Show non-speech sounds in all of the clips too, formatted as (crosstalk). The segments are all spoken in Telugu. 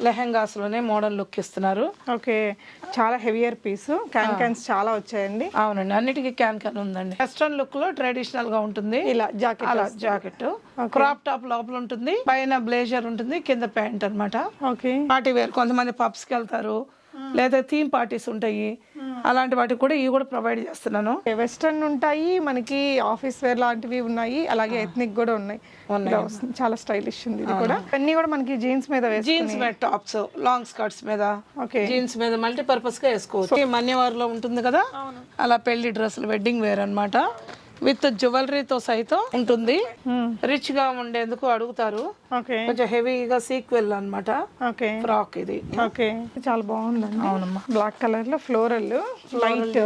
లెహెంగాస్లోనే మోడల్ లుక్ ఇస్తున్నారు. ఓకే. చాలా హెవియర్ పీస్. క్యాన్ క్యాన్స్ చాలా వచ్చాయండి. అవునండి. అన్నిటికీ క్యాన్ క్యాన్ ఉందండి. వెస్ట్రన్ లుక్లో ట్రెడిషనల్గా ఉంటుంది. ఇలా జాకెట్ అలా జాకెట్. క్రాప్ టాప్ లోపల ఉంటుంది. పైన బ్లేజర్ ఉంటుంది. కింద ప్యాంట్ అన్నమాట. ఓకే. పార్టీ వేర్ కొంతమంది పబ్స్కి వెళ్తారు. లేదా థీమ్ పార్టీస్ ఉంటాయి. అలాంటి వాటికి కూడా ఇవి కూడా ప్రొవైడ్ చేస్తున్నాను. వెస్టర్న్ ఉంటాయి మనకి ఆఫీస్ వేర్ లాంటివి ఉన్నాయి అలాగే ఎథ్నిక్ కూడా ఉన్నాయి. చాలా స్టైలిష్ ఉంది ఇది కూడా. అన్ని కూడా మనకి జీన్స్ మీద వేసి జీన్స్ మీద టాప్స్ లాంగ్ స్కర్ట్స్ మీద. ఓకే. జీన్స్ మీద మల్టీపర్పస్గా వేసుకోవచ్చు. మన్యవార్లో ఉంటుంది కదా? అలా పెళ్ళి డ్రెస్సులు వెడ్డింగ్ వేర్ అన్నమాట. విత్ జ్యువెలరీతో సైతం ఉంటుంది. రిచ్గా ఉండేందుకు అడుగుతారు. ఓకే కొంచెం హెవీగా సీక్వెల్ అన్నమాట. ఓకే ఫ్రాక్ ఇది. ఓకే చాలా బాగుందండి. అవునమ్మా. బ్లాక్ కలర్లో ఫ్లోరల్ లైట్.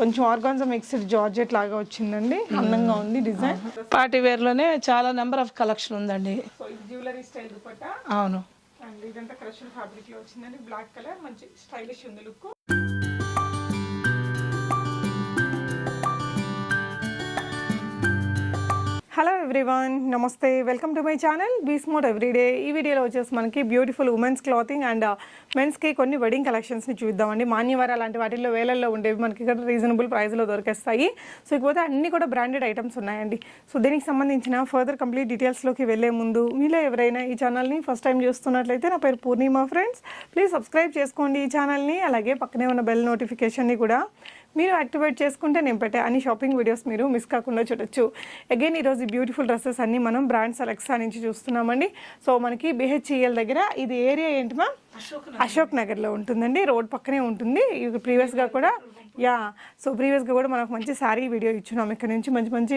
కొంచెం ఆర్గాన్జా మిక్స్డ్ జార్జెట్ లాగా వచ్చిందండి. అందంగా ఉంది డిజైన్. పార్టీ వేర్లోనే చాలా నెంబర్ ఆఫ్ కలెక్షన్ ఉందండి. Jewellery style dupatta? అవును. అండ్ ఇదంతా క్రషన్ ఫ్యాబ్రిక్లో వచ్చిందండి. బ్లాక్ కలర్ మంచి స్టైలిష్ ఉంది లుక్ హలో ఎవ్రీవన్ నమస్తే వెల్కమ్ టు మై ఛానల్ బీస్మోట్ ఎవ్రీడే ఈ వీడియోలో వచ్చేసి మనకి బ్యూటిఫుల్ ఉమెన్స్ క్లాతింగ్ అండ్ మెన్స్కి కొన్ని వెడ్డింగ్ కలెక్షన్స్ని చూద్దామండి. మాన్యవర అలాంటి వాటిల్లో వేలల్లో ఉండేవి మనకి ఇక్కడ రీజనబుల్ ప్రైస్లో దొరికేస్తాయి. సో ఇకపోతే అన్ని కూడా బ్రాండెడ్ ఐటమ్స్ ఉన్నాయండి. సో దీనికి సంబంధించిన ఫర్దర్ కంప్లీట్ డీటెయిల్స్లోకి వెళ్ళే ముందు మీలో ఎవరైనా ఈ ఛానల్ని ఫస్ట్ టైం చూస్తున్నట్లయితే నా పేరు పూర్ణిమ ఫ్రెండ్స్ ప్లీజ్ సబ్స్క్రైబ్ చేసుకోండి ఈ ఛానల్ని అలాగే పక్కనే ఉన్న బెల్ నోటిఫికేషన్ని కూడా. మీరు యాక్టివేట్ చేసుకుంటే నేను పెట్టే అన్ని షాపింగ్ వీడియోస్ మీరు మిస్ కాకుండా చూడొచ్చు. అగైన్ ఈరోజు ఈ బ్యూటిఫుల్ డ్రెస్సెస్ అన్ని మనం బ్రాండ్స్ అలెక్సా నుంచి చూస్తున్నామండి. సో మనకి బిహెచ్ఈఎల్ దగ్గర ఇది ఏరియా ఏంటి మ్యామ్ అశోక్ నగర్లో ఉంటుందండి. రోడ్ పక్కనే ఉంటుంది. ఇది ప్రీవియస్గా కూడా యా సో ప్రీవియస్గా కూడా మనకు మంచి శారీ వీడియో ఇచ్చినాం. ఇక్కడ నుంచి మంచి మంచి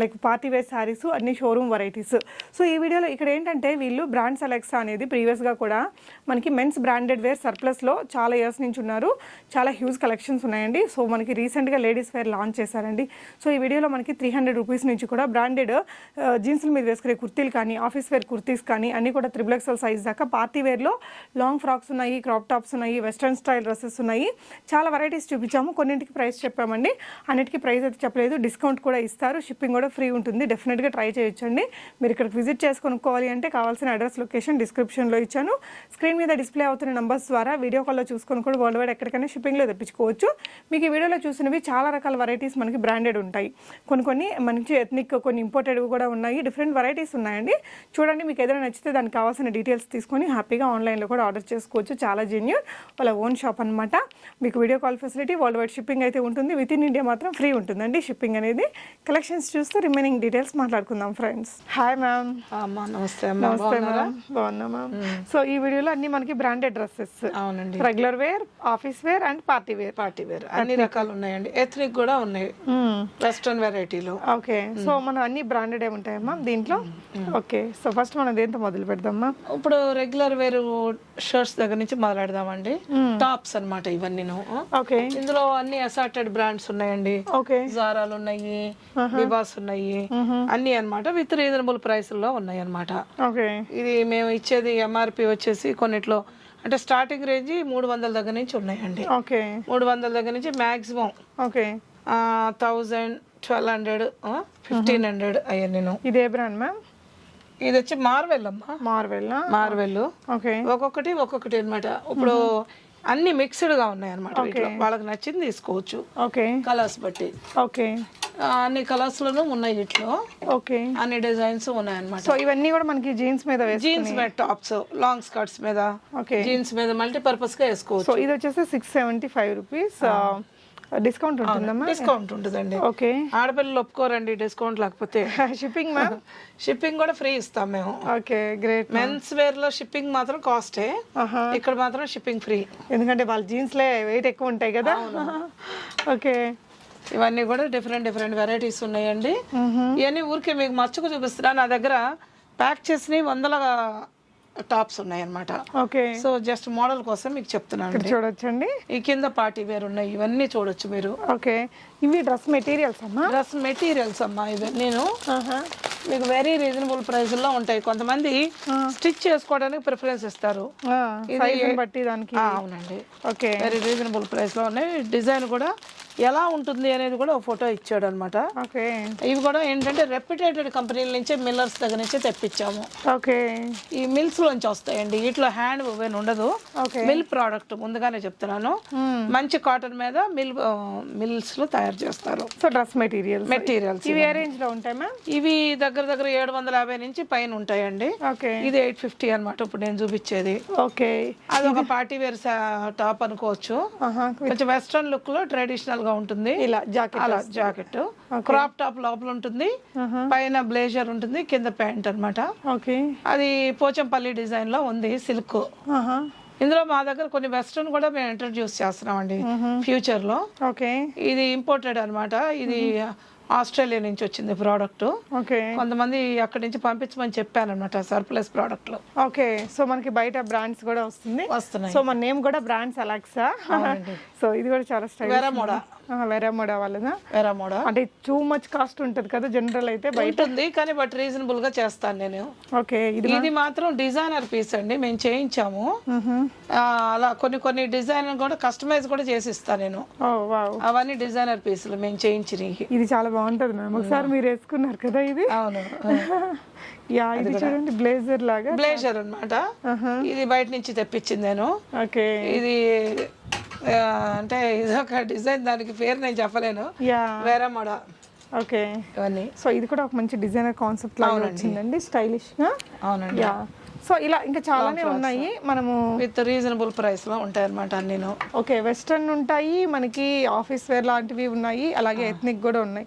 లైక్ పార్టీ వేర్ శారీస్ అన్ని షోరూమ్ వెరైటీస్ సో ఈ వీడియోలో ఇక్కడ ఏంటంటే వీళ్ళు బ్రాండ్ సెలెక్సా అనేది ప్రీవియస్గా కూడా మనకి మెన్స్ బ్రాండెడ్ వేర్ సర్ప్లస్లో చాలా ఇయర్స్ నుంచి ఉన్నారు. చాలా హ్యూజ్ కలెక్షన్స్ ఉన్నాయండి. సో మనకి రీసెంట్గా లేడీస్ వేర్ లాంచ్ చేశారండి. సో ఈ వీడియోలో మనకి త్రీ హండ్రెడ్ రూపీస్ నుంచి కూడా బ్రాండెడ్ జీన్స్ల మీద వేసుకునే కుర్తీలు కానీ ఆఫీస్ వేర్ కుర్తీస్ కానీ అన్ని కూడా త్రిబుల్ ఎక్సెల్ సైజ్ దాకా పార్టీ వేర్లో లాంగ్ ఫ్రాక్స్ ఉన్నాయి క్రాప్ టాప్స్ ఉన్నాయి వెస్ట్రన్ స్టైల్ డ్రెస్సెస్ ఉన్నాయి. చాలా వెరైటీస్ చూపించాం. చెప్పాము కొన్నింటికి ప్రైస్ చెప్పామండి. అన్నిటికీ ప్రైస్ అయితే చెప్పలేదు. డిస్కౌంట్ కూడా ఇస్తారు. షిప్పింగ్ కూడా ఫ్రీ ఉంటుంది. డెఫినెట్గా ట్రై చేయొచ్చండి. మీరు ఇక్కడికి విజిట్ చేసి కొనుక్కోవాలి అంటే కావాల్సిన అడ్రస్ లొకేషన్ డిస్క్రిప్షన్లో ఇచ్చాను. స్క్రీన్ మీద డిస్ప్లే అవుతున్న నంబర్స్ ద్వారా వీడియో కాల్లో చూసుకొని కూడా వరల్డ్ వైడ్ ఎక్కడికైనా షిప్పింగ్లో తెప్పించుకోవచ్చు. మీకు ఈ వీడియోలో చూసినవి చాలా రకాల వెరైటీస్ మనకి బ్రాండెడ్ ఉంటాయి. కొన్ని కొన్ని మంచి ఎథ్నిక్ కొన్ని ఇంపోర్టెడ్ కూడా ఉన్నాయి. డిఫరెంట్ వెరైటీస్ ఉన్నాయండి. చూడండి మీకు ఏదైనా నచ్చితే దానికి కావాల్సిన డీటెయిల్స్ తీసుకొని హ్యాపీగా ఆన్లైన్లో కూడా ఆర్డర్ చేసుకోవచ్చు. చాలా జెన్యున్ వాళ్ళ ఓన్ షాప్ అనమాట మీకు video call facility world wide shipping అయితే ఉంటుంది. విత్ ఇన్ ఇండియా మాత్రం ఫ్రీ ఉంటుందండి. షిప్పింగ్ అనేది కలెక్షన్స్ చూస్తూ రిమైనింగ్ డీటెయిల్స్ మాట్లాడుకుందాం ఫ్రెండ్స్ హాయ్ మ్యామ్ నమస్తే నమస్తే మ్యామ్ బాగున్నా మ్యామ్ సో ఈ వీడియోలో అన్ని మనకి బ్రాండెడ్ డ్రెస్సెస్ అవునండి. Regular wear office wear and party wear party wear అన్ని రకాలు ఉన్నాయండి. ఎథ్నిక్ కూడా ఉన్నాయి. వెస్ట్రన్ వెరైటీలో ఓకే సో మనం అన్ని బ్రాండెడ్ ఉంటాయమ్మా దీంట్లో? ఓకే సో ఫస్ట్ మనం దేంతో మొదలు పెడదామా ఇప్పుడు రెగ్యులర్ వేర్ షర్ట్స్ దగ్గర నుంచి మొదలెడదామండి. టాప్స్ అన్నమాట ఇవన్నీ ఓకే ఇందులో అన్ని అసార్టెడ్ బ్రాండ్స్ ఉన్నాయండి. ఓకే జారాలు ఉన్నాయి వివాస్ ఉన్నాయి అన్ని అన్నమాట విత్ రీజనబుల్ ప్రైస్లో ఉన్నాయి అన్నమాట ఓకే ఇది మేము ఇచ్చేది ఎంఆర్పి వచ్చేసి కొన్నిట్లో అంటే స్టార్టింగ్ రేంజ్ మూడు వందల దగ్గర నుంచి ఉన్నాయండి. ఓకే మూడు వందల దగ్గర నుంచి maximum okay thousand twelve hundred fifteen hundred అయ్యాను నేను. ఇదే బ్రాండ్ మ్యామ్ ఇది వచ్చి మార్వెల్ అమ్మా. మార్వెల్ మార్వెల్ ఓకే ఒక్కొక్కటి ఒక్కొక్కటి అన్నమాట. ఇప్పుడు అన్ని మిక్స్డ్గా ఉన్నాయి అనమాట వాళ్ళకి నచ్చింది తీసుకోవచ్చు. ఓకే. కలర్స్ బట్టి. ఓకే. అన్ని కలర్స్ లోనూ ఉన్నాయి వీటిలో. ఓకే. అన్ని డిజైన్స్ ఉన్నాయి అనమాట సో ఇవన్నీ కూడా మనకి జీన్స్ మీద జీన్స్ మీద టాప్స్ లాంగ్ స్కర్ట్స్ మీద. ఓకే. జీన్స్ మీద మల్టీపర్పస్గా వేసుకోవచ్చు. సో ఇది వచ్చేసి six seventy five rupees discount ఉంటుందమ్మా? డిస్కౌంట్ ఉంటుందండి. ఓకే ఆడపిల్లలు ఒప్పుకోరండి డిస్కౌంట్ లేకపోతే. షిప్పింగ్ మ్యామ్ షిప్పింగ్ కూడా ఫ్రీ ఇస్తాం మేము. ఓకే గ్రేట్ మెన్స్ వేర్లో షిప్పింగ్ మాత్రం కాస్టే ఆహా ఇక్కడ మాత్రం షిప్పింగ్ ఫ్రీ ఎందుకంటే వాళ్ళ జీన్స్లే వెయిట్ ఎక్కువ ఉంటాయి కదా. ఓకే (laughs) ఇవన్నీ కూడా డిఫరెంట్ డిఫరెంట్ వెరైటీస్ ఉన్నాయండి. ఇవన్నీ ఊరికే మీకు మచ్చుకు చూపిస్తున్నా. నా దగ్గర ప్యాక్ చేసిన వందల టాప్స్ ఉన్నాయి అన్నమాట ఓకే. సో జస్ట్ మోడల్ కోసం మీకు చెప్తున్నాను చూడొచ్చండి. ఈ కింద పార్టీ వేర్ ఉన్నాయి ఇవన్నీ చూడొచ్చు మీరు. ఓకే. ఇవి డ్రెస్ మెటీరియల్స్ అమ్మా? డ్రెస్ మెటీరియల్స్ అమ్మా ఇవి. నేను మీకు వెరీ రీజనబుల్ ప్రైస్లో ఉంటాయి. కొంతమంది స్టిచ్ చేసుకోవడానికి ప్రిఫరెన్స్ ఇస్తారు. బట్టి దానికి. అవునండి. ఓకే. వెరీ రీజనబుల్ ప్రైస్లో ఉన్నాయి. డిజైన్ కూడా ఎలా ఉంటుంది అనేది కూడా ఒక ఫోటో ఇచ్చాడు అనమాట ఓకే. ఇవి కూడా ఏంటంటే రెప్యుటేటెడ్ కంపెనీల నుంచే మిల్లర్స్ దగ్గర నుంచే తెప్పించాము. ఓకే. ఈ మిల్స్ లోంచి వస్తాయండి. వీటిలో హ్యాండ్ ఓవెన్ ఉండదు. ఓకే. మిల్ ప్రోడక్ట్ ముందుగానే చెప్తున్నాను. మంచి కాటన్ మీద మిల్ మిల్స్లో తయారు చేస్తారు. సో డ్రెస్ మెటీరియల్స్ మెటీరియల్స్ ఇవి రేంజ్లో ఉంటాయి మ్యామ్ ఇవి దగ్గర దగ్గర ఏడు వందల యాభై నుంచి పైన ఉంటాయండి. ఓకే. ఇది ఎయిట్ ఫిఫ్టీ అనమాట ఇప్పుడు నేను చూపించేది. ఓకే. అది ఒక పార్టీ వేర్ టాప్ అనుకోవచ్చు. కొంచెం వెస్ట్రన్ లుక్లో ట్రెడిషనల్ గా ఉంటుంది. ఇలా జాకెట్ అలా జాకెట్. క్రాప్ టాప్ లోపల ఉంటుంది. పైన బ్లేజర్ ఉంటుంది కింద ప్యాంట్ అన్నమాట. ఓకే. అది పోచంపల్లి డిజైన్లో ఉంది సిల్క్. ఇందులో మా దగ్గర కొన్ని వెస్ట్రన్ కూడా మేము ఇంట్రడ్యూస్ చేస్తున్నామండి ఫ్యూచర్లో. ఓకే. ఇది ఇంపోర్టెడ్ అన్నమాట. ఇది ఆస్ట్రేలియా నుంచి వచ్చింది ప్రోడక్ట్ ఓకే. కొంతమంది అక్కడి నుంచి పంపించమని చెప్పానమాట సర్ప్లస్ ప్రోడక్ట్లు ఓకే. సో మనకి బయట బ్రాండ్స్ కూడా వస్తుంది. వస్తున్నాయి. సో మన నేమ్ కూడా బ్రాండ్స్ అలెక్సా (laughs) సో ఇది కూడా చాలా స్టైల్ వెరమోడా వెరామోడా వాళ్ళదా వెరామోడా అంటే టూ మచ్ కాస్ట్ ఉంటుంది కదా జనరల్ అయితే బయట. ఉంటుంది కానీ బట్ రీజనబుల్గా చేస్తాను నేను. ఓకే ఇది ఇది మాత్రం డిజైనర్ పీస్ అండి మేము చేయించాము. అలా కొన్ని కొన్ని డిజైన్ కూడా కస్టమైజ్ కూడా చేసి ఇస్తాను నేను. ఓ వావ్. అవన్నీ డిజైనర్ పీసులు మేము చేయించినవి. ఇది చాలా బాగుంటది మ్యామ్ ఒకసారి మీరు వేసుకున్నారు కదా ఇది? అవును. (laughs) యా ఇది చూడండి బ్లేజర్ లాగా. బ్లేజర్ అన్నమాట. ఇది బయట నుంచి తెప్పించింది నేను. ఓకే. ఇది అంటే ఇదొక డిజైన్ దానికి పేరు నేను చెప్పలేను. యా. వేరే మోడ. ఓకే. ఇవన్నీ. సో ఇది కూడా ఒక మంచి డిజైనర్ కాన్సెప్ట్ లాగా వచ్చిందండి స్టైలిష్గా. అవునండి. యా. సో ఇలా ఇంకా చాలానే ఉన్నాయి. మనము విత్ రీజనబుల్ ప్రైస్లో ఉంటాయి అనమాట అన్ని ఓకే వెస్టర్న్ ఉంటాయి మనకి ఆఫీస్ వేర్ లాంటివి ఉన్నాయి అలాగే ఎథ్నిక్ కూడా ఉన్నాయి.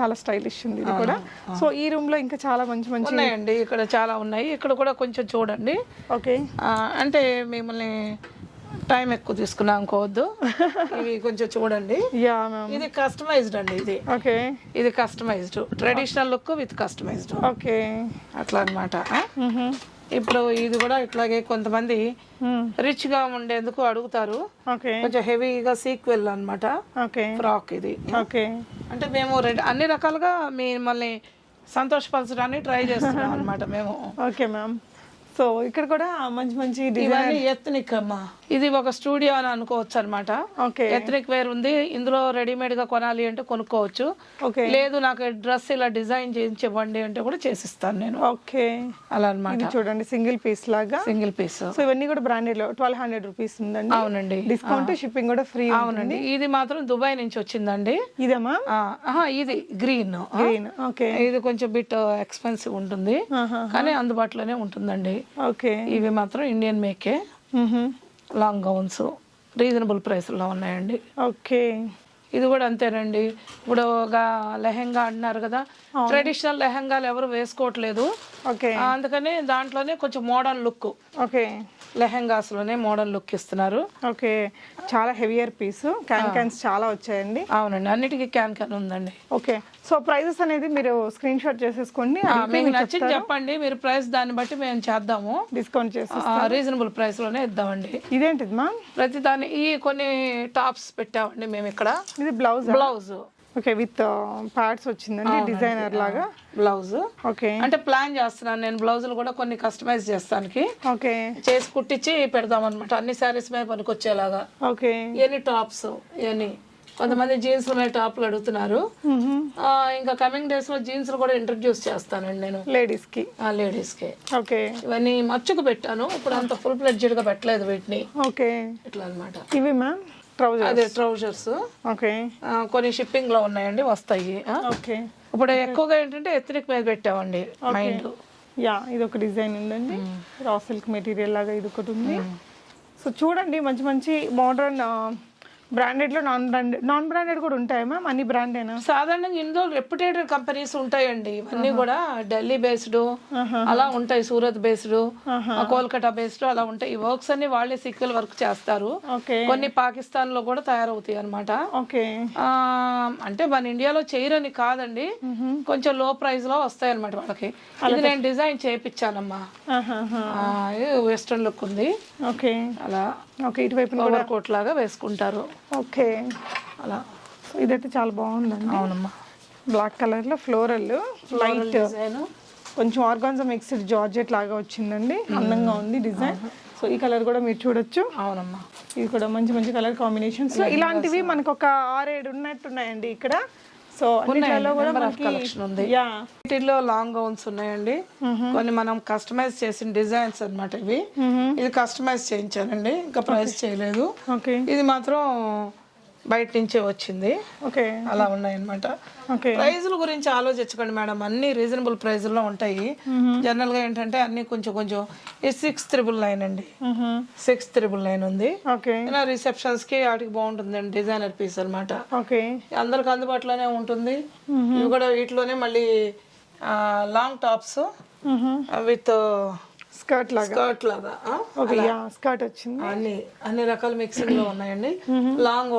చాలా స్టైలిష్ ఉంది ఇది కూడా. సో ఈ రూమ్లో ఇంకా చాలా మంచి మంచి ఉన్నాయండి ఇక్కడ చాలా ఉన్నాయి. ఇక్కడ కూడా కొంచెం చూడండి. ఓకే. అంటే మిమ్మల్ని టైం ఎక్కువ తీసుకున్నా అనుకోవద్దు ఇవి కొంచెం చూడండి. Yeah ma'am. ఇది కస్టమైజ్డ్ అండి ఇది. ఓకే. ఇది customised traditional look with customised okay. అట్లా అనమాట ఇప్పుడు ఇది కూడా ఇట్లాగే కొంతమంది రిచ్గా ఉండేందుకు అడుగుతారు. ఓకే. కొంచెం హెవీగా సీక్వెల్ అన్నమాట. ఓకే. ఫ్రాక్ ఇది. ఓకే. అంటే మేము అన్ని రకాలుగా మిమ్మల్ని సంతోషపరచడానికి ట్రై చేస్తున్నాం అన్నమాట మేము. Okay ma'am. సో ఇక్కడ కూడా మంచి మంచి ఇవన్నీ ఎత్నిక్ అమ్మా ఇది ఒక స్టూడియో అని అనుకోవచ్చు అనమాట ఓకే. ఎత్నిక్ వేర్ ఉంది. ఇందులో రెడీమేడ్గా కొనాలి అంటే కొనుక్కోవచ్చు. ఓకే. లేదు నాకు డ్రెస్ ఇలా డిజైన్ చేయించి ఇవ్వండి అంటే కూడా చేసిస్తాను నేను. ఓకే. అలా అన్నమాట. ఇది చూడండి సింగిల్ పీస్ లాగా. Single piece. సో ఇవన్నీ కూడా బ్రాండెడ్లో ట్వెల్వ్ హండ్రెడ్ రూపీస్ ఉందండి. అవునండి. డిస్కౌంట్ షిప్పింగ్ కూడా ఫ్రీ అవునండి. ఇది మాత్రం దుబాయ్ నుంచి వచ్చిందండి. ఇదే మ్యామ్? ఆ, ఆహా, ఇది గ్రీన్. గ్రీన్. ఓకే. ఇది కొంచెం బిట్ ఎక్స్పెన్సివ్ ఉంటుంది. కానీ అందుబాటులోనే ఉంటుందండి. ఓకే. ఇవి మాత్రం ఇండియన్ మేకే. Long gowns. రీజనబుల్ ప్రైస్లో ఉన్నాయండి. ఓకే. ఇది కూడా అంతేనండి. ఇప్పుడు ఒక లెహెంగా అంటున్నారు కదా ట్రెడిషనల్ లెహెంగాలు ఎవరు వేసుకోవట్లేదు. ఓకే. అందుకని దాంట్లోనే కొంచెం మోడర్న్ లుక్. ఓకే. లెహెంగాస్లోనే మోడర్న్ లుక్ ఇస్తున్నారు. ఓకే. చాలా హెవియర్ పీస్. క్యాన్ క్యాన్స్ చాలా వచ్చాయండి. అవునండి. అన్నిటికీ క్యాన్ క్యాన్ ఉందండి. ఓకే. సో ప్రైజెస్ అనేది మీరు స్క్రీన్ షాట్ చేసేసుకోండి మీకు నచ్చింది చెప్పండి. మీరు ప్రైస్ దాన్ని బట్టి మేము చేద్దాము. డిస్కౌంట్ చేసి రీజనబుల్ ప్రైస్లోనే ఇద్దామండి. ఇదేంటిది మ్యామ్? ప్రతి దాని ఈ కొన్ని టాప్స్ పెట్టామండి మేము ఇక్కడ. ఇది blouse? Blouse. Okay with pads వచ్చిందండి డిజైనర్ లాగా? బ్లౌజ్. ఓకే. అంటే ప్లాన్ చేస్తున్నాను నేను బ్లౌజులు కూడా కొన్ని కస్టమైజ్ చేస్తానికి. ఓకే. చేసి కుట్టించి పెడదాం అనమాట అన్ని శారీస్ మీద పనికొచ్చేలాగా. ఓకే. ఇవన్నీ టాప్స్ ఇవన్నీ కొంతమంది జీన్స్ మీద టాప్లు అడుగుతున్నారు. ఇంకా కమింగ్ డేస్లో జీన్స్ కూడా ఇంట్రడ్యూస్ చేస్తానండి నేను. లేడీస్కి? లేడీస్కి. ఓకే ఇవన్నీ మచ్చుకు పెట్టాను. ఇప్పుడు అంత ఫుల్ ఫ్లెడ్జెడ్గా పెట్టలేదు వీటిని. ఓకే ఇట్లా అన్నమాట. ఇవి మ్యామ్ అదే ట్రౌజర్స్ ఓకే కొన్ని షిప్పింగ్లో ఉన్నాయండి వస్తాయి? ఓకే ఇప్పుడు ఎక్కువగా ఏంటంటే ఎత్నిక్ మీద పెట్టామండి మైండ్ యా ఇది ఒక డిజైన్ ఉందండి. రా సిల్క్ మెటీరియల్ లాగా ఇది ఒకటి ఉంది. సో చూడండి మంచి మంచి మోడర్న్ బ్రాండెడ్లో నాన్ బ్రాండెడ్ నాన్ బ్రాండెడ్ కూడా ఉంటాయి మ్యామ్? అన్ని బ్రాండేనా? సాధారణంగా ఇందులో రెప్యుటేటెడ్ కంపెనీస్ ఉంటాయండి. ఇవన్నీ కూడా ఢిల్లీ బేస్డ్ అలా ఉంటాయి సూరత్ బేస్డ్ కోల్కతా బేస్డ్ అలా ఉంటాయి. ఈ వర్క్స్ అన్ని వాళ్ళే సీక్వెల్ వర్క్ చేస్తారు. కొన్ని పాకిస్తాన్లో కూడా తయారవుతాయి అనమాట ఓకే. అంటే మన ఇండియాలో చేయరని కాదండి. కొంచెం లో ప్రైస్లో వస్తాయి అనమాట వాళ్ళకి. ఇది నేను డిజైన్ చేయించానమ్మా వెస్ట్రన్ లుక్ ఉంది. ఓకే. అలా ఓకే ఇటువైపు ఓవర్ కోట్ లాగా వేసుకుంటారు. ఓకే. అలా. సో ఇదైతే చాలా బాగుందండి. అవునమ్మా. బ్లాక్ కలర్లో ఫ్లోరల్ లైట్ కొంచెం ఆర్గాన్జా మిక్స్డ్ జార్జెట్ లాగా వచ్చిందండి. అందంగా ఉంది డిజైన్ సో ఈ కలర్ కూడా మీరు చూడొచ్చు. అవునమ్మా. ఇది కూడా మంచి మంచి కలర్ కాంబినేషన్స్ ఇలాంటివి మనకు ఒక ఆరేడు ఉన్నట్టున్నాయండి ఇక్కడ. సో అన్నిట్లలో కూడా కలెక్షన్ ఉంది. వీటిల్లో లాంగ్ గౌన్స్ ఉన్నాయండి. కొన్ని మనం కస్టమైజ్ చేసిన డిజైన్స్ అన్నమాట ఇవి. ఇది కస్టమైజ్ చేయించానండి. ఇంకా ప్రైస్ చేయలేదు. ఓకే. ఇది మాత్రం బయట నుంచే వచ్చింది. ఓకే. అలా ఉన్నాయన్నమాట. ఓకే. ప్రైజుల గురించి ఆలోచించకండి మేడం. అన్ని రీజనబుల్ ప్రైజుల్లో ఉంటాయి. జనరల్గా ఏంటంటే అన్ని కొంచెం కొంచెం ఇది సిక్స్ త్రిబుల్ నైన్ అండి. సిక్స్ త్రిబుల్ నైన్ ఉంది. ఓకే. ఇలా రిసెప్షన్స్కి వాటికి బాగుంటుందండి డిజైనర్ పీస్ అన్నమాట. ఓకే. అందరికి అందుబాటులోనే ఉంటుంది. ఇవి కూడా వీటిలోనే మళ్ళీ లాంగ్ టాప్స్ విత్ స్కర్ట్ లాగా. స్కర్ట్ లాగా? ఓకే యా స్కర్ట్ వచ్చింది. అన్ని అన్ని రకాల మిక్సింగ్లో ఉన్నాయండి లాంగ్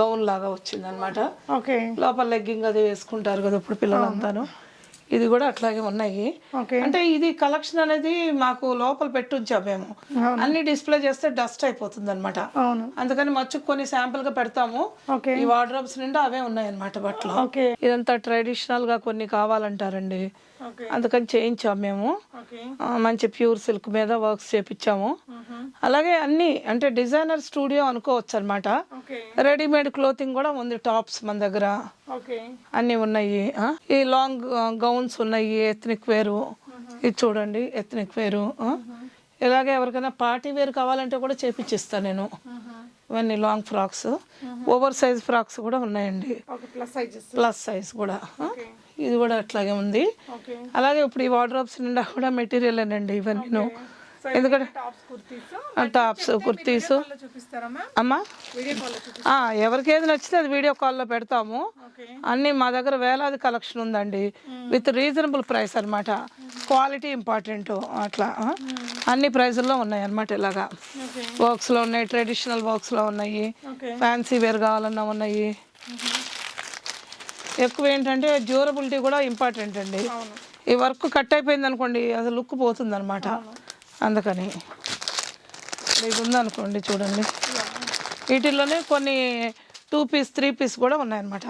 గౌన్ లాగా వచ్చింది అనమాట ఓకే. లోపల లెగ్గింగ్ అది వేసుకుంటారు కదా ఇప్పుడు పిల్లలంతాను. ఇది కూడా అట్లాగే ఉన్నాయి. ఓకే. అంటే ఇది కలెక్షన్ అనేది మాకు లోపల పెట్టుంచాం మేము. అన్ని డిస్ప్లే చేస్తే డస్ట్ అయిపోతుంది అనమాట అందుకని మచ్చుకు కొన్ని శాంపుల్గా పెడతాము. ఓకే. ఈ వార్డ్రోబ్స్ నిండా అవే ఉన్నాయన్నమాట బట్టలు. ఓకే. ఇదంతా ట్రెడిషనల్గా కొన్ని కావాలంటారండి. అందుకని చేయించాం మేము. మంచి ప్యూర్ సిల్క్ మీద వర్క్స్ చేపించాము. అలాగే అన్ని అంటే డిజైనర్ స్టూడియో అనుకోవచ్చు అనమాట రెడీమేడ్ క్లోతింగ్ కూడా ఉంది టాప్స్ మన దగ్గర. అన్నీ ఉన్నాయి? ఈ లాంగ్ గౌన్స్ ఉన్నాయి ఎత్నిక్ వేరు. ఇది చూడండి ఎత్నిక్ వేరు? ఇలాగే ఎవరికైనా పార్టీ వేర్ కావాలంటే కూడా చేపించిస్తాను నేను. ఇవన్నీ long frocks. Over size frocks కూడా ఉన్నాయండి. ప్లస్ సైజ్ కూడా? ఇది కూడా అట్లాగే ఉంది. అలాగే ఇప్పుడు ఈ వార్డ్రోబ్స్ నిండా కూడా మెటీరియల్ అండి ఇవన్నీ ఎందుకంటే టాప్స్ కుర్తీస్. అమ్మా? ఎవరికి ఏది నచ్చితే అది వీడియో కాల్లో పెడతాము. అన్ని మా దగ్గర వేలాది కలెక్షన్ ఉందండి. విత్ రీజనబుల్ ప్రైస్ అన్నమాట. క్వాలిటీ ఇంపార్టెంట్ అట్లా? అన్ని ప్రైజుల్లో ఉన్నాయి అన్నమాట ఇలాగా. వర్క్స్లో ఉన్నాయి ట్రెడిషనల్ వర్క్స్లో ఉన్నాయి. ఫ్యాన్సీ వేర్ కావాలన్నా ఉన్నాయి. ఎక్కువ ఏంటంటే డ్యూరబిలిటీ కూడా ఇంపార్టెంట్ అండి. ఈ వర్క్ కట్ అయిపోయింది అనుకోండి అది లుక్ పోతుంది అనమాట అందుకని ఇది ఉందనుకోండి చూడండి. వీటిల్లోనే కొన్ని టూ పీస్ త్రీ పీస్ కూడా ఉన్నాయన్నమాట.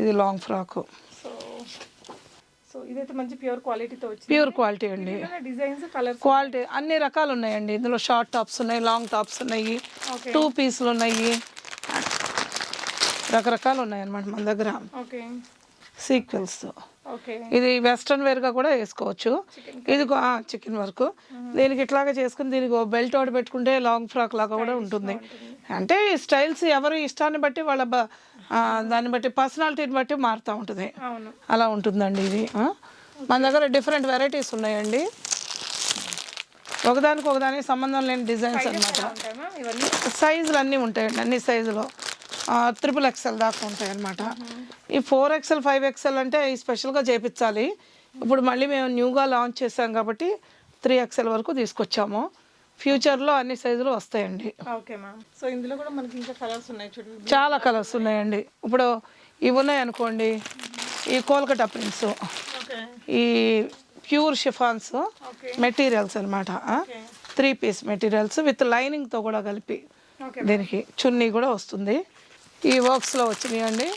ఇది లాంగ్ ఫ్రాక్ సో సో ఇదైతే మంచి ప్యూర్ క్వాలిటీతో వచ్చింది. ప్యూర్ క్వాలిటీ అండి. డిజైన్స్ క్వాలిటీ అన్ని రకాలు ఉన్నాయండి ఇందులో షార్ట్ టాప్స్ ఉన్నాయి లాంగ్ టాప్స్ ఉన్నాయి. టూ పీస్లు ఉన్నాయి. రకరకాలు ఉన్నాయి అన్నమాట మన దగ్గర. Sequins okay. ఇది వెస్ట్రన్ వేర్గా కూడా వేసుకోవచ్చు. ఇది చికెన్ వర్క్. దీనికి ఇట్లాగా చేసుకుని దీనికి బెల్ట్ ఒకటి పెట్టుకుంటే లాంగ్ ఫ్రాక్ లాగా కూడా ఉంటుంది. అంటే ఈ స్టైల్స్ ఎవరి ఇష్టాన్ని బట్టి వాళ్ళ దాన్ని బట్టి పర్సనాలిటీని బట్టి మారుతూ ఉంటుంది. అలా ఉంటుందండి ఇది? మన దగ్గర డిఫరెంట్ వెరైటీస్ ఉన్నాయండి. ఒకదానికి ఒకదానికి సంబంధం లేని డిజైన్స్ ఇవన్నీ? సైజులు అన్నీ ఉంటాయండి అన్ని సైజులో. త్రిపుల్ ఎక్సెల్ దాకా ఉంటాయి అన్నమాట. ఈ ఫోర్ ఎక్సెల్ ఫైవ్ ఎక్సెల్ అంటే ఈ స్పెషల్గా చేపించాలి ఇప్పుడు మళ్ళీ మేము న్యూగా లాంచ్ చేసాం కాబట్టి త్రీ ఎక్సెల్ వరకు తీసుకొచ్చాము. ఫ్యూచర్లో అన్ని సైజులు వస్తాయండి. Okay ma'am. సో ఇందులో కూడా మనకి ఇంకా కలర్స్ ఉన్నాయి చూడండి చాలా కలర్స్ ఉన్నాయండి. ఇప్పుడు ఇవి ఉన్నాయి అనుకోండి. ఈ కోల్కటా ప్రింట్స్ ఈ ప్యూర్ షిఫాన్స్ మెటీరియల్స్ అనమాట త్రీ పీస్ మెటీరియల్స్ విత్ లైనింగ్తో కూడా కలిపి దీనికి చున్నీ కూడా వస్తుంది. ఈ వర్క్స్లో వచ్చినాయి అండి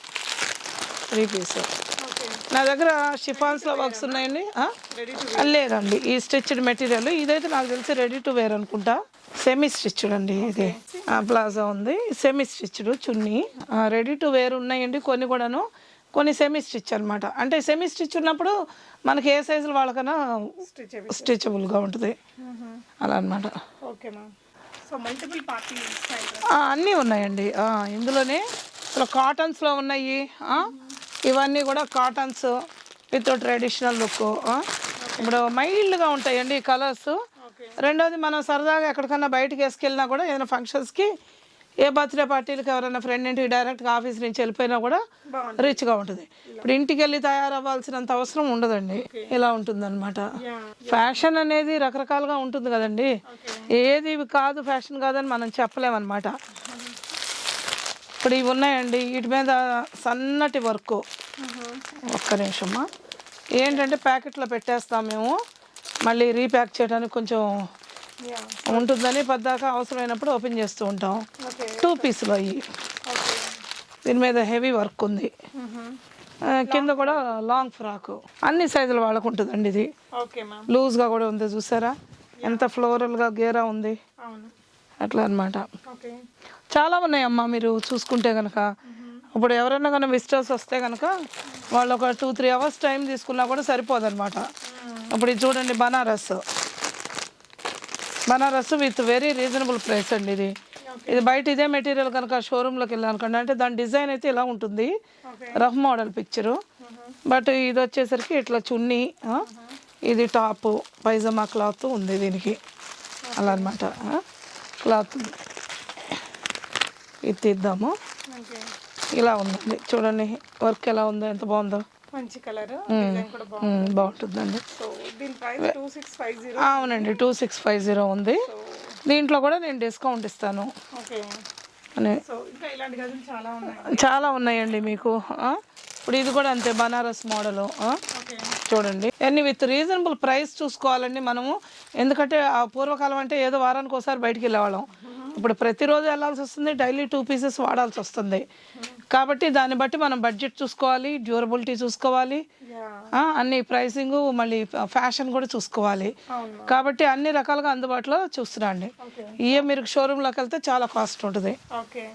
త్రీ పీస్ నా దగ్గర షిఫాన్స్లో వర్క్స్ ఉన్నాయండి. లేదండి. ఈ స్టిచ్డ్ మెటీరియల్. ఇదైతే నాకు తెలిసి రెడీ టు వేర్ అనుకుంటా. సెమీ స్టిచ్డ్ అండి ఇది. ప్లాజా ఉంది. Semi stitched chunni ready to wear ఉన్నాయండి కొన్ని కూడాను. కొన్ని సెమీ స్టిచ్ అన్నమాట. అంటే సెమీ స్టిచ్ ఉన్నప్పుడు మనకి ఏ సైజులు వాళ్ళకన్నా స్టిచ్ స్టిచబుల్గా ఉంటుంది. అలా అన్నమాట. Okay ma'am so multiple party అన్నీ ఉన్నాయండి. ఇందులోనే ఇప్పుడు కాటన్స్లో ఉన్నాయి. ఇవన్నీ కూడా కాటన్స్ విత్ ట్రెడిషనల్ లుక్. ఇప్పుడు మైల్డ్గా ఉంటాయండి ఈ కలర్స్. రెండోది మనం సరదాగా ఎక్కడికన్నా బయటకు వేసుకెళ్ళినా కూడా ఏదైనా ఫంక్షన్స్కి ఏ బర్త్డే పార్టీలకి ఎవరైనా ఫ్రెండ్ ఇంటికి డైరెక్ట్గా ఆఫీస్ నుంచి వెళ్ళిపోయినా కూడా రిచ్గా ఉంటుంది. ఇప్పుడు ఇంటికి వెళ్ళి తయారవ్వాల్సినంత అవసరం ఉండదండి. ఇలా ఉంటుందన్నమాట. యా ఫ్యాషన్ అనేది రకరకాలుగా ఉంటుంది కదండి. ఏది ఇవి కాదు ఫ్యాషన్ కాదని మనం చెప్పలేమన్నమాట. ఇప్పుడు ఇవి ఉన్నాయండి. వీటి మీద సన్నటి వర్క్. ఒక్క నిమిషమ్మా. ఏంటంటే ప్యాకెట్లో పెట్టేస్తాం మేము. మళ్ళీ రీప్యాక్ చేయడానికి కొంచెం ఉంటుందని పద్దాక అవసరమైనప్పుడు ఓపెన్ చేస్తూ ఉంటాం. టూ పీసులు ఓకే దీని మీద హెవీ వర్క్ ఉంది. ఆ, కింద కూడా లాంగ్ ఫ్రాక్ అన్ని సైజుల వాళ్ళకు ఉంటుందండి ఇది. లూజ్గా కూడా ఉంది చూసారా? ఎంత ఫ్లోరల్గా గేరా ఉంది. అట్లా అన్నమాట. ఓకే చాలా ఉన్నాయమ్మా మీరు చూసుకుంటే కనుక ఇప్పుడు ఎవరైనా కనుక విజిటర్స్ వస్తే కనుక వాళ్ళు ఒక టూ త్రీ అవర్స్ టైం తీసుకున్నా కూడా సరిపోదన్నమాట. ఇప్పుడు ఇది చూడండి Banaras. Banaras with very reasonable price అండి ఇది. ఇది బయట ఇదే మెటీరియల్ కనుక షోరూంలోకి వెళ్ళానుకోండి అంటే దాని డిజైన్ అయితే ఇలా ఉంటుంది. రఫ్ మోడల్ పిక్చరు బట్ ఇది వచ్చేసరికి ఇట్లా చున్నీ ఆ, ఇది టాప్ పైజమా క్లాత్ ఉంది దీనికి. అలా అనమాట క్లాత్ ఇది తీద్దాము. ఇలా ఉందండి. చూడండి వర్క్ ఎలా ఉందో ఎంత బాగుందో. మంచి కలర్ బాగుంటుందండి. అవునండి టూ సిక్స్ ఫైవ్ జీరో ఉంది. దీంట్లో కూడా నేను డిస్కౌంట్ ఇస్తాను. చాలా ఉన్నాయి. చాలా ఉన్నాయండి మీకు? ఇప్పుడు ఇది కూడా అంతే బనారస్ మోడలు చూడండి. అన్ని విత్ రీజనబుల్ ప్రైస్ చూసుకోవాలండి మనము. ఎందుకంటే ఆ పూర్వకాలం అంటే ఏదో వారానికి ఒకసారి బయటికి వెళ్ళేవాళ్ళం. ఇప్పుడు ప్రతిరోజు వెళ్ళాల్సి వస్తుంది డైలీ టూ పీసెస్ వాడాల్సి వస్తుంది. కాబట్టి దాన్ని బట్టి మనం బడ్జెట్ చూసుకోవాలి డ్యూరబిలిటీ చూసుకోవాలి. అన్ని ప్రైసింగ్ మళ్ళీ ఫ్యాషన్ కూడా చూసుకోవాలి. కాబట్టి అన్ని రకాలుగా అందుబాటులో చూస్తున్నాండి ఇవే మీరు షోరూంలోకి వెళ్తే చాలా కాస్ట్ ఉంటుంది. ఓకే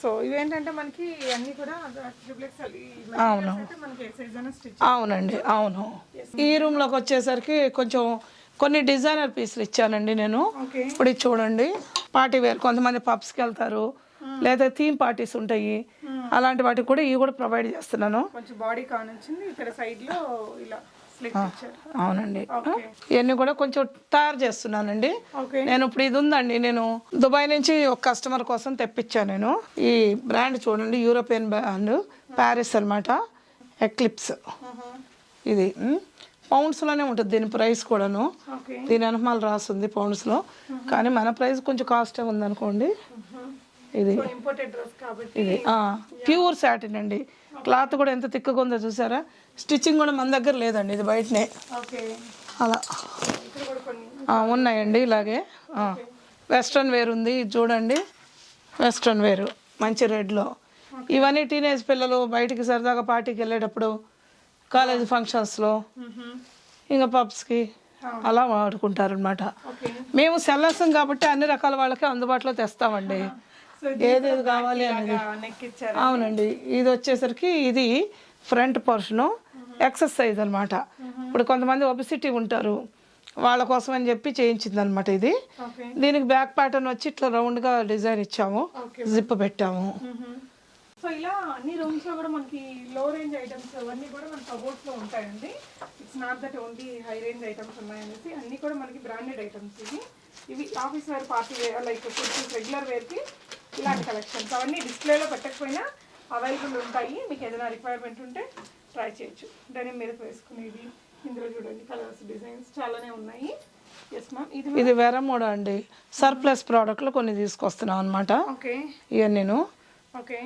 సో ఇవేంటంటే మనకి అన్ని కూడా అవును. అవునండి అవును. ఈ రూమ్లోకి వచ్చేసరికి కొంచెం కొన్ని డిజైనర్ పీసులు ఇచ్చానండి నేను. ఇప్పుడు చూడండి. పార్టీ వేర్ కొంతమంది పబ్స్కి వెళ్తారు. లేదా థీమ్ పార్టీస్ ఉంటాయి. అలాంటి వాటికి కూడా ఇవి కూడా ప్రొవైడ్ చేస్తున్నాను. కొంచెం బాడీ కాన్ వచ్చింది ఇక్కడ సైడ్లో ఇలా స్లిట్ ఇచ్చారు. అవునండి. ఇవన్నీ కూడా కొంచెం తయారు చేస్తున్నానండి. నేను ఇప్పుడు ఇది ఉందండి నేను దుబాయ్ నుంచి ఒక కస్టమర్ కోసం తెప్పించాను నేను. ఈ బ్రాండ్ చూడండి యూరోపియన్ బ్రాండ్ ప్యారిస్ అనమాట ఎక్లిప్స్ ఇది పౌండ్స్లోనే ఉంటుంది దీని ప్రైస్ కూడాను. దీని అనుమాలు రాస్తుంది పౌండ్స్లో కానీ మన ప్రైస్ కొంచెం కాస్టే ఉందనుకోండి. ఇది. ఇది. ప్యూర్ సాటిన్ అండి. క్లాత్ కూడా ఎంత తిక్కగా ఉందో చూసారా? స్టిచ్చింగ్ కూడా మన దగ్గర లేదండి ఇది బయటనే. అలా. ఉన్నాయండి ఇలాగే. వెస్ట్రన్ వేర్ ఉంది ఇది చూడండి. వెస్ట్రన్ వేర్ మంచి రెడ్లో ఇవన్నీ టీనేజ్ పిల్లలు బయటికి సరదాగా పార్టీకి వెళ్ళేటప్పుడు కాలేజ్ ఫంక్షన్స్లో ఇంకా పబ్స్కి అలా వాడుకుంటారనమాట మేము సెల్లర్సం కాబట్టి అన్ని రకాల వాళ్ళకి అందుబాటులో తెస్తామండి. ఏదేది కావాలి అనేది. అవునండి. ఇది వచ్చేసరికి ఇది ఫ్రంట్ పోర్షను ఎక్సర్సైజ్ అనమాట ఇప్పుడు కొంతమంది ఒబిసిటీ ఉంటారు. వాళ్ళ కోసం అని చెప్పి చేయించింది అనమాట ఇది దీనికి బ్యాక్ ప్యాటర్న్ వచ్చి ఇట్లా రౌండ్గా డిజైన్ ఇచ్చాము. జిప్ పెట్టాము. సో ఇలా అన్ని రూమ్స్లో కూడా మనకి లో రేంజ్ ఐటమ్స్ అవన్నీ కూడా మన కబోర్డ్స్లో ఉంటాయండి. It's not that only high range items ఉన్నాయనేసి అన్ని కూడా మనకి బ్రాండెడ్ ఐటమ్స్ ఇవి. ఇవి office wear party wear like kurtis regular వేర్కి ఇలాంటి కలెక్షన్స్ అవన్నీ డిస్ప్లేలో పెట్టకపోయినా అవైలబుల్ ఉంటాయి. మీకు ఏదైనా రిక్వైర్మెంట్ ఉంటే ట్రై చేయొచ్చు. డెనిమ్ మీద వేసుకునేవి ఇందులో చూడండి కలర్స్ డిజైన్స్ చాలానే ఉన్నాయి. ఇది వెరమోడ అండి. సర్ప్లస్ ప్రోడక్ట్లు కొన్ని తీసుకొస్తున్నాం అనమాట ఓకే. ఇవన్నీ నేను ఓకే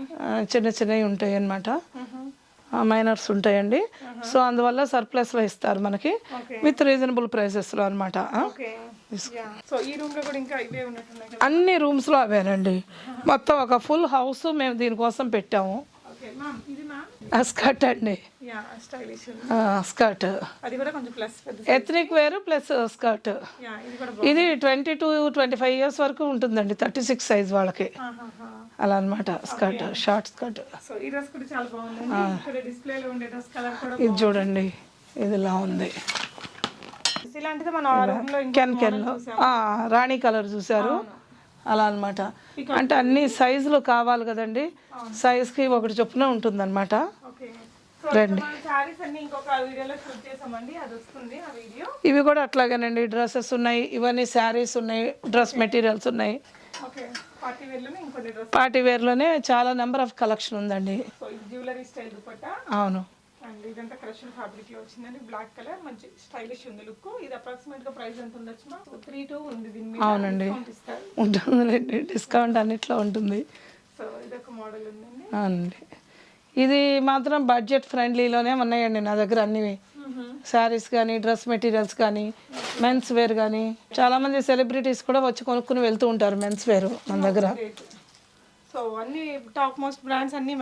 చిన్న చిన్నవి ఉంటాయి అనమాట మైనర్స్ ఉంటాయండి. సో అందువల్ల సర్ప్లస్లో ఇస్తారు మనకి. విత్ రీజనబుల్ ప్రైసెస్లో అనమాట అన్ని రూమ్స్లో అవేనండి. మొత్తం ఒక ఫుల్ హౌస్ మేము దీనికోసం పెట్టాము. స్కర్ట్ అండి. Skirt. Ethnic wear plus skirt. ఇది twenty two twenty five years వరకు ఉంటుందండి థర్టీ సిక్స్ సైజ్ వాళ్ళకి అలా అనమాట స్కర్ట్ షార్ట్ స్కర్ట్. ఇది చూడండి ఇది ఇలా ఉంది. కెన్ కెన్లో రాణి కలర్ చూసారు. అలా అన్నమాట. అంటే అన్ని సైజులు కావాలి కదండి. సైజ్కి ఒకటి చొప్పున ఉంటుందన్నమాట. రండి. ఇవి కూడా అట్లాగేనండి. డ్రెస్సెస్ ఉన్నాయి. ఇవన్నీ శారీస్ ఉన్నాయి. డ్రెస్ మెటీరియల్స్ ఉన్నాయి. ఓకే. పార్టీ వేర్లోనే ఇంకొన్ని డ్రెస్ పార్టీ వేర్లోనే చాలా నెంబర్ ఆఫ్ కలెక్షన్ ఉందండి. అవును. అండ్ ఇదంతా క్రషన్ ఫ్యాబ్రిక్లో వచ్చిందండి. బ్లాక్ కలర్ మంచి స్టైలిష్ ఉంది లుక్. ఇది అప్రాక్సిమేట్గా ప్రైస్ ఎంత ఉండొచ్చు త్రీ టూ ఉంది దీని మీద. అవునండి. ఉంటుందండి డిస్కౌంట్ అన్నిట్లో ఉంటుంది. సో ఇది ఒక మోడల్ ఉందండి. అవునండి. ఇది మాత్రం బడ్జెట్ ఫ్రెండ్లీలోనే ఉన్నాయండి నా దగ్గర అన్ని. శారీస్ కానీ డ్రెస్ మెటీరియల్స్ కానీ మెన్స్ వేర్ కానీ చాలామంది సెలబ్రిటీస్ కూడా వచ్చి కొనుక్కుని వెళ్తూ ఉంటారు మెన్స్ వేర్ మన దగ్గర. సో అన్ని టాప్ మోస్ట్ బ్రాండ్స్ అన్ని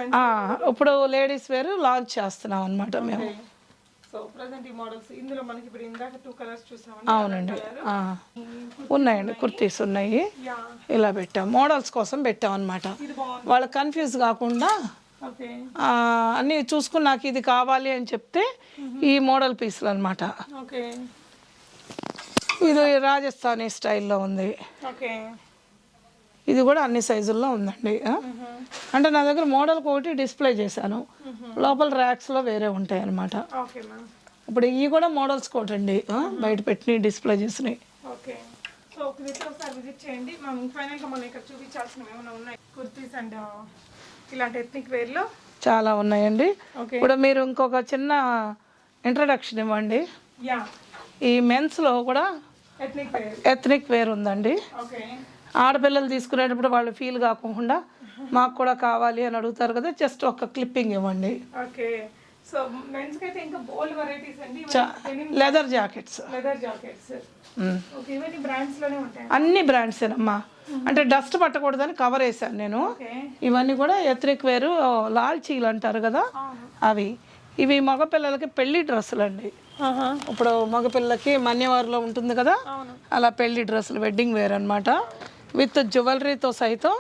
ఇప్పుడు లేడీస్ వేర్ లాంచ్ చేస్తున్నాం అనమాట మేము. సో ప్రజెంట్ ఈ మోడల్స్ ఇందులో మనకి ఇప్పుడు ఇందాక టూ కలర్స్ చూసామండి. అవునండి. ఉన్నాయండి కుర్తీస్ ఉన్నాయి. ఇలా పెట్టాం. మోడల్స్ కోసం పెట్టాం అనమాట వాళ్ళకి కన్ఫ్యూజ్ కాకుండా అన్నీ చూసుకుని నాకు ఇది కావాలి అని చెప్తే ఈ మోడల్ పీసులు అనమాట ఓకే ఇది రాజస్థానీ స్టైల్లో ఉంది. ఓకే ఇది కూడా అన్ని సైజుల్లో ఉందండి? అంటే నా దగ్గర మోడల్కి ఒకటి డిస్ప్లే చేశాను. లోపల ర్యాక్స్లో వేరే ఉంటాయి మ్యామ్. ఇప్పుడు ఇవి కూడా మోడల్స్ ఒకటి అండి? బయట పెట్టి డిస్ప్లే చేసినాయి ఓకే. సో ఒక విజిట్ ఒకసారి విజిట్ చేయండి. మనం ఫైనల్గా మనం ఇక్కడ చూపించాల్సినవి ఏమైనా ఉన్నాయి? కుర్తీస్ అండ్ ఇలాంటి ఎథ్నిక్ వేర్లో? చాలా ఉన్నాయండి. ఇప్పుడు మీరు ఇంకొక చిన్న ఇంట్రడక్షన్ ఇవ్వండి. ఈ మెన్స్లో కూడా ఎథ్నిక్ వేర్. ఎథ్నిక్ వేర్ ఉందండి. ఆడపిల్లలు తీసుకునేటప్పుడు వాళ్ళు ఫీల్ కాకుండా మాకు కూడా కావాలి అని అడుగుతారు కదా జస్ట్ ఒక క్లిప్పింగ్ ఇవ్వండి. ఓకే. సో మెన్స్కి అయితే ఇంకా బోల్డ్ వెరైటీస్ అండి. Leather jackets leather jackets okay ఇవన్నీ బ్రాండ్స్లోనే ఉంటాయి? అన్ని బ్రాండ్సేనమ్మా అంటే డస్ట్ పట్టకూడదని కవర్ వేసాను నేను. ఇవన్నీ కూడా ఎత్రిక్ వేరు లాల్చీలు అంటారు కదా అవి. ఇవి మగపిల్లలకి పెళ్ళి డ్రెస్సులు అండి. ఇప్పుడు మగపిల్లలకి మన్యవారిలో ఉంటుంది కదా అలా పెళ్ళి డ్రెస్సులు వెడ్డింగ్ వేర్ అన్నమాట. విత్ జ్యువెలరీతో సైతం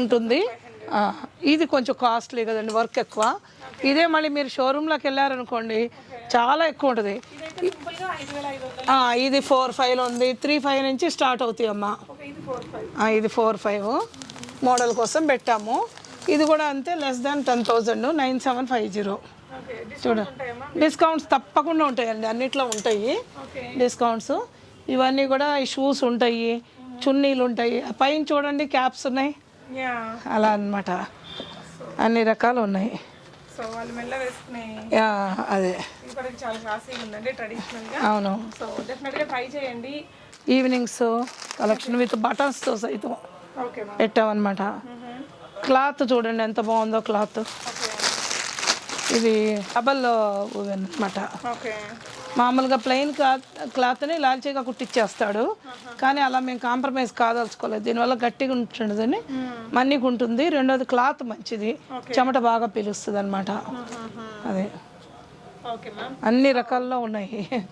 ఉంటుంది. ఇది కొంచెం కాస్ట్లీ కదండి వర్క్ ఎక్కువ. ఇదే మళ్ళీ మీరు షోరూంలోకి వెళ్ళారనుకోండి చాలా ఎక్కువ ఉంటుంది. ఇది ఫోర్ ఫైవ్ ఉంది త్రీ ఫైవ్ నుంచి స్టార్ట్ అవుతాయి అమ్మా ఇది ఫోర్ ఫైవ్ మోడల్ కోసం పెట్టాము. ఇది కూడా అంతే less than ten thousand nine seven five zero ఉంటాయమ్మా? Discounts తప్పకుండా ఉంటాయండి అన్నిట్లో ఉంటాయి. డిస్కౌంట్స్ ఇవన్నీ కూడా ఈ షూస్ ఉంటాయి. చున్నీలు ఉంటాయి పైన చూడండి క్యాప్స్ ఉన్నాయి. అలా అన్నమాట. అన్ని రకాలు ఉన్నాయి సో వాళ్ళు మెల్ల వేసుకునే యా, అదే. చాలా క్లాసీగా ఉందండి అవును. సో ట్రై చేయండి. ఈవినింగ్స్ కలెక్షన్ విత్ బటన్స్తో సైతం పెట్టామన్నమాట. క్లాత్ చూడండి ఎంత బాగుందో క్లాత్. ఇది డబల్ అనమాట ఓకే. మామూలుగా ప్లెయిన్ క్లాత్ క్లాత్ని లాల్చీగా కుట్టిచ్చేస్తాడు. కానీ అలా మేము కాంప్రమైజ్ కాదలుచుకోలేదు. దీనివల్ల గట్టిగా ఉంటుందని మన్నిగా ఉంటుంది రెండోది క్లాత్ మంచిది. చెమట బాగా పీలుస్తుంది అనమాట అదే. అన్ని రకాల్లో ఉన్నాయి.